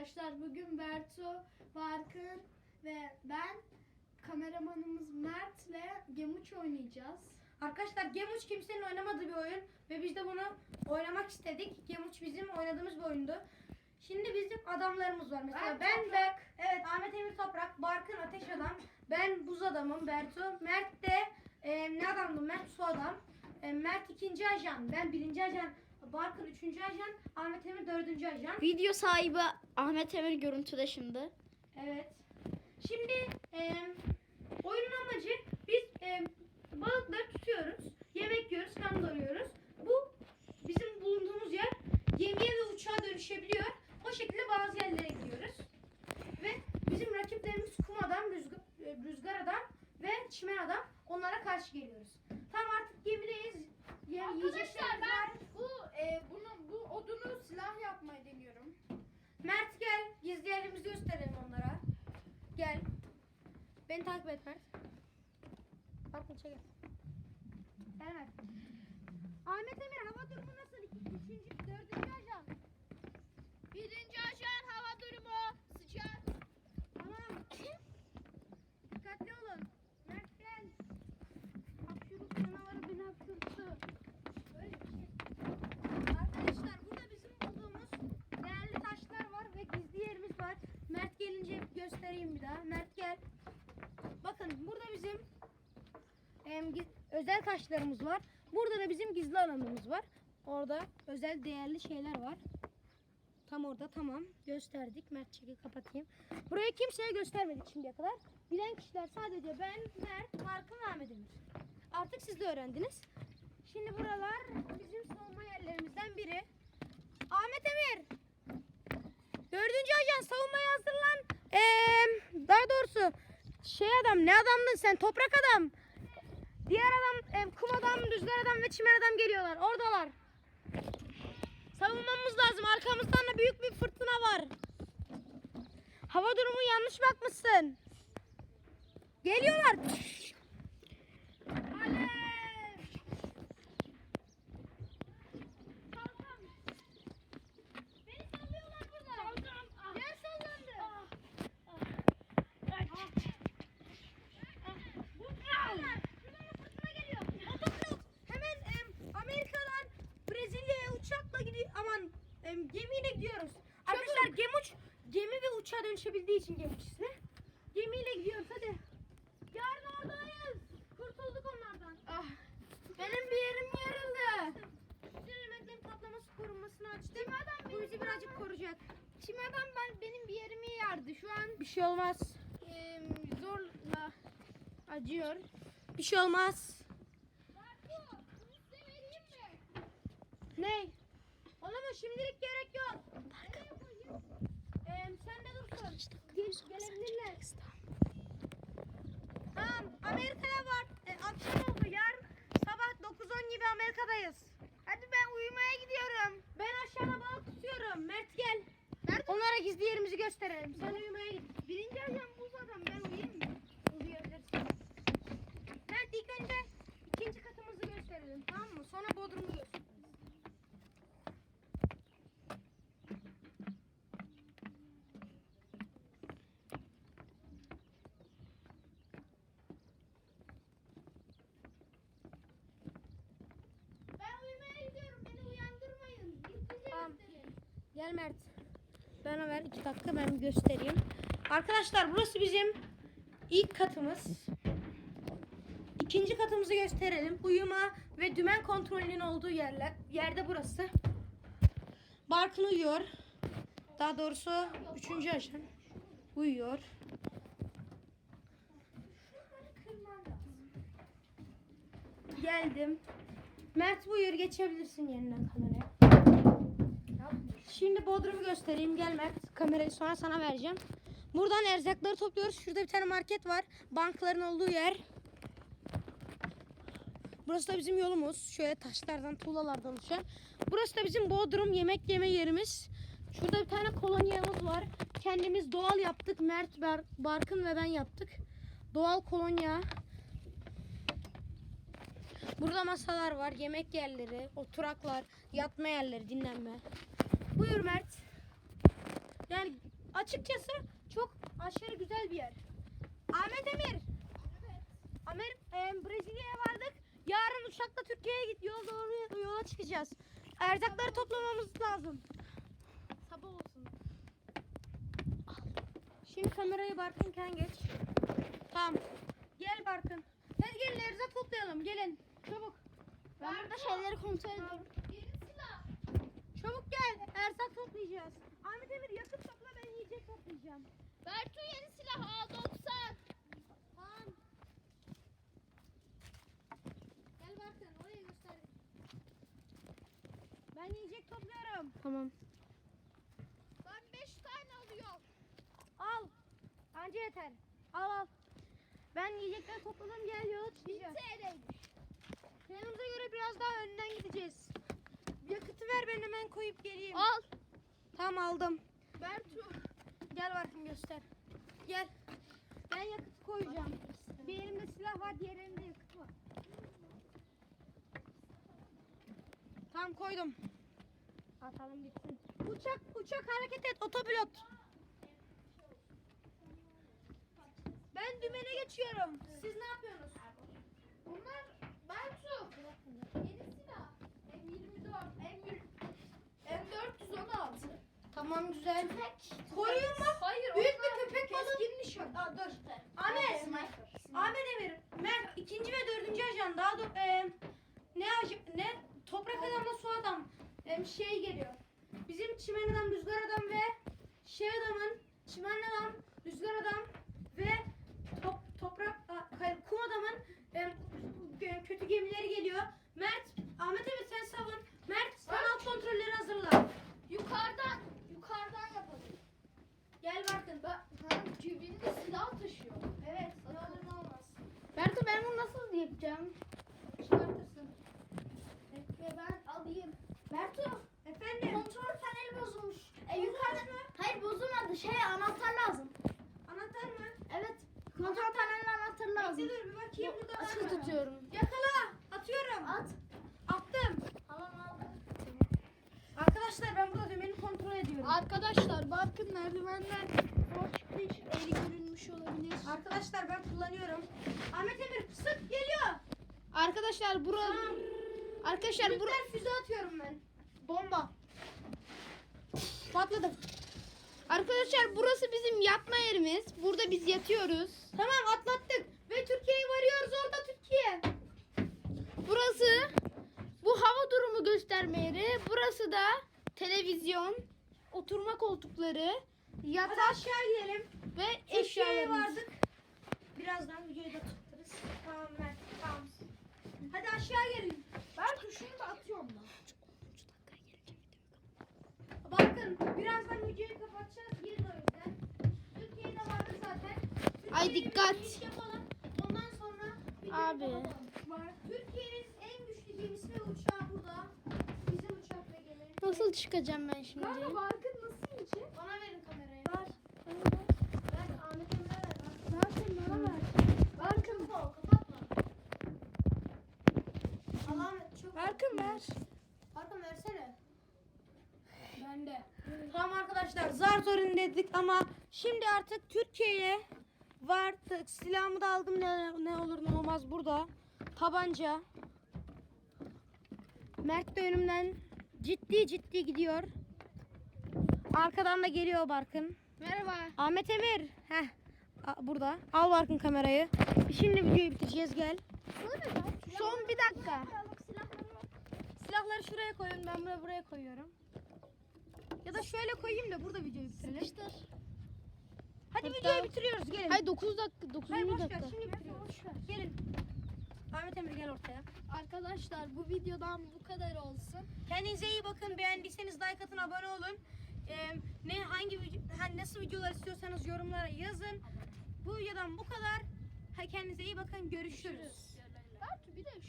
arkadaşlar. Bugün Berto, Barkın ve ben kameramanımız Mert'le Gemuç oynayacağız. Arkadaşlar Gemuç kimsenin oynamadığı bir oyun ve biz de bunu oynamak istedik. Gemuç bizim oynadığımız bir oyundu. Şimdi bizim adamlarımız var. Mesela Ben ben, Toprak. ve evet Ahmet Emir Toprak, Barkın Ateş Adam, ben Buz Adamım Bertu, Mert de e, ne adamdı? Mert Su Adam, E, Mert ikinci ajan, ben birinci ajan, Barkın üçüncü ajan, Ahmet Emir dördüncü ajan. Video sahibi Ahmet Emir görüntüde şimdi. Evet. Şimdi e, oyunun amacı biz e, balıkları tutuyoruz. Yemek yiyoruz, kan doyuruyoruz. Bu bizim bulunduğumuz yer gemiye ve uçağa dönüşebiliyor. O şekilde bazı yerlere gidiyoruz. Ve bizim rakiplerimiz kum adam, rüzgar, e, rüzgar adam ve çimen adam. Onlara karşı geliyoruz. Tam artık gemideyiz. Yani Arkadaşlar yiyeceklerimiz var. ben bu e, bunu bu odunu silah yapmayı deniyorum. Mert gel. Gizli yerimizi gösterelim onlara. Gel. Beni takip et Mert. Bakın çekil. Gel Mert. Ahmet Emir hava durumu nasıl? Üçüncü, dördüncü ajan. Birinci ajan hava durumu sıcak. Tamam. Dikkatli olun. Mert gel. Hapşuruk canavarı beni hapşurttu. Böyle bir şey. Arkadaşlar burada bizim bulduğumuz değerli taşlar var ve gizli yerimiz var. Mert gelince göstereyim bir daha. Mert gel. Bakın burada bizim em, özel taşlarımız var. Burada da bizim gizli alanımız var. Orada özel değerli şeyler var. Tam orada tamam. Gösterdik. Mert çeki kapatayım. Burayı kimseye göstermedik şimdiye kadar. Bilen kişiler sadece ben, Mert, Barkın ve Ahmet Emir. Artık siz de öğrendiniz. Şimdi buralar bizim savunma yerlerimizden biri. Ahmet Emir. Dördüncü ajan savunmaya hazırlan. Ee, daha doğrusu şey adam ne adamdın sen toprak adam. Diğer adam em, kum adam, rüzgar adam ve çimen adam geliyorlar. Oradalar. Savunmamız lazım. Arkamızdan da büyük bir fırtına var. Hava durumu yanlış bakmışsın. Geliyorlar. Alev! Kalkan. Beni sallıyorlar burada. Kalkan. Yer sallandı. Şuraya fırtına geliyor. Motopilot hemen em, Amerika'dan Brezilya'ya uçakla gidiyor. Aman em, gemiyle gidiyoruz. Arkadaşlar gemi uç, gemi dönüşebildiği için gemi ismi. Gemiyle gidiyoruz hadi. Yarın oradayız. Kurtulduk onlardan. Ah, benim bir yerim yarıldı. Yemeklerin patlaması korunmasını açtım. Bu bizi birazcık koruyacak. Çimadan ben benim bir yerimi yardı. Şu an Bir şey olmaz. e, zorla acıyor. Bir şey olmaz. Mi? Ne? Olamaz şimdilik gerek yok. Ee, sen de Gel, gelebilirler. Tamam Amerika'da var. E, akşam oldu yarın sabah 9-10 gibi Amerika'dayız. Hadi ben uyumaya gidiyorum. Ben aşağıda balık tutuyorum. Mert gel. Onlara gizli yerimizi gösterelim. Sen uyumaya git. Birinci ajan buz adam ben uyuyayım mı? Uyuyabilirsin. Mert ilk önce ikinci katımızı gösterelim tamam mı? Sonra bodrumu gösterelim. Ben uyumaya gidiyorum. Beni uyandırmayın. Gizlice Tamam. gösterin. Gel Mert. Bana ver iki dakika ben göstereyim. Arkadaşlar burası bizim ilk katımız. İkinci katımızı gösterelim. Uyuma ve dümen kontrolünün olduğu yerler. Yerde burası. Barkın uyuyor. Daha doğrusu üçüncü ajan uyuyor. Geldim. Mert buyur geçebilirsin yerinden kameraya. Şimdi Bodrum'u göstereyim. Gel Mert. Kamerayı sonra sana vereceğim. Buradan erzakları topluyoruz. Şurada bir tane market var. Bankların olduğu yer. Burası da bizim yolumuz. Şöyle taşlardan, tuğlalardan oluşan. Burası da bizim Bodrum yemek yeme yerimiz. Şurada bir tane kolonyamız var. Kendimiz doğal yaptık. Mert, Bar- Barkın ve ben yaptık. Doğal kolonya. Burada masalar var, yemek yerleri, oturaklar, yatma yerleri, dinlenme. Buyur Mert. Yani açıkçası çok aşırı güzel bir yer. Ahmet Emir. Amer e, Brezilya'ya vardık. Yarın uçakla Türkiye'ye git yol doğru yola çıkacağız. Erzakları toplamamız lazım. Sabah olsun. Şimdi kamerayı Barkın Ken geç. Tamam. Gel Barkın. Hadi gelin erzak toplayalım. Gelin. Çabuk. Ben burada şeyleri kontrol ediyorum. Yeni silah. Çabuk gel. Erzak toplayacağız. Ahmet Emir yakıt topla ben yiyecek toplayacağım. Bertu yeni silah A90. Tamam. Gel Barkın oraya göster. Ben yiyecek topluyorum. Tamam. Ben 5 tane alıyorum. Al. Anca yeter. Al al. Ben yiyecekleri topladım gel yola çıkacağız. TL'ymiş. Planımıza göre biraz daha önden gideceğiz. Yakıtı ver ben hemen koyup geleyim. Al. Tamam aldım. Bertu. Gel bakayım göster. Gel. Ben yakıtı koyacağım. Bir elimde silah var, diğer elimde yakıt var. Tamam koydum. Atalım gitsin. Uçak, uçak hareket et, otopilot. Ben dümene geçiyorum. Siz ne yapıyorsunuz? Bunlar Bertu. Yeni silah. M24. M100. M416. Tamam güzel. Köpek. Koyun mu? Hayır. Büyük onlar bir köpek balığı. Keskin nişan. Aa, dur. Ahmet. Sniper. Ahmet Emir, Mert ikinci ve dördüncü ajan daha da e, ne ajan, ne toprak adamla su adam e, şey geliyor. Bizim çimen adam, rüzgar adam ve şey adamın çimen adam, rüzgar adam ve top, toprak a, hayır, kum adamın e, kötü gemileri geliyor. Mert, Ahmet Emir sen savun. Mert sen alt kontrolleri hazırla. Yukarıdan. Yukarıdan yapalım. Gel Barkın. Ben, ha, cebinde silah taşıyor. Evet, silahların olmaz. Bertu ben bunu nasıl yapacağım? Çıkartırsın. Bekle ben alayım. Bertu Efendim, kontrol paneli bozulmuş. E yukarıda Hayır bozulmadı. Şey anahtar lazım. anahtar mı? Evet. Kontrol panelinin anahtarı lazım. Bekle dur bir bakayım burada var Açık mı? Tutuyorum. Yakala. Atıyorum. At. Attım. Tamam aldım. Arkadaşlar ben burada dümeni kontrol ediyorum. Arkadaşlar bakın merdivenden zor çıktığı için eli görünmüş olabilir. Arkadaşlar ben kullanıyorum. Ahmet Emir sık geliyor. Arkadaşlar bura Tamam. Arkadaşlar bura füze atıyorum ben. bomba. Patladı. Arkadaşlar burası bizim yatma yerimiz. Burada biz yatıyoruz. Tamam atlattık. Ve Türkiye'ye varıyoruz orada Türkiye. Burası bu hava durumu gösterme yeri. Burası da televizyon, oturma koltukları, Hadi yatak aşağı gidelim. ve eşyalarımız. vardık. Birazdan videoyu da tutarız. Tamam Mert. Tamam. Hadi aşağı gelin. Ben tuşunu da atıyorum ben. Bakın birazdan videoyu kapatacağız. O yüzden. Türkiye'de vardı zaten. Ay, Türkiye'ye bir dikkat. giriş yapalım. Ondan sonra videoyu Abi. kapatalım. Var. Türkiye'nin en güçlü gemisi ve uçağı burada. Bizim uçak ve gemi. Nasıl çıkacağım ben şimdi? Kanka barkın nasıl inecek? Bana verin kamerayı. Ver. Ver Ahmet Emre'ye ver. Zaten bana ver. Barkın kapatma. Al Ahmet çok. Barkın ver. Barkın versene. Ben de. Tamam arkadaşlar zar zor indirdik ama şimdi artık Türkiye'ye vardık. Silahımı da aldım ne, ne olur ne olmaz burada. Tabanca. Mert de önümden ciddi ciddi gidiyor. Arkadan da geliyor Barkın. Merhaba. Ahmet Emir. Heh. a- Burada. Al Barkın kamerayı. Şimdi videoyu bitireceğiz gel. Son bir dakika. Silahları şuraya koyun ben buraya buraya koyuyorum. Ya da şöyle koyayım da burada videoyu bitirelim. Sıkıştır. Hadi Hatta- videoyu bitiriyoruz gelin. Hayır 9 dakika 9. Hayır boş ver dakika. şimdi bitiriyoruz. Gelin. Ahmet Emre gel ortaya. Arkadaşlar bu videodan bu kadar olsun. Kendinize iyi bakın. Beğendiyseniz like atın, abone olun. Ee, ne hangi video, ha, nasıl videolar istiyorsanız yorumlara yazın. Bu videodan bu kadar. Ha, kendinize iyi bakın. Görüşürüz. Bir de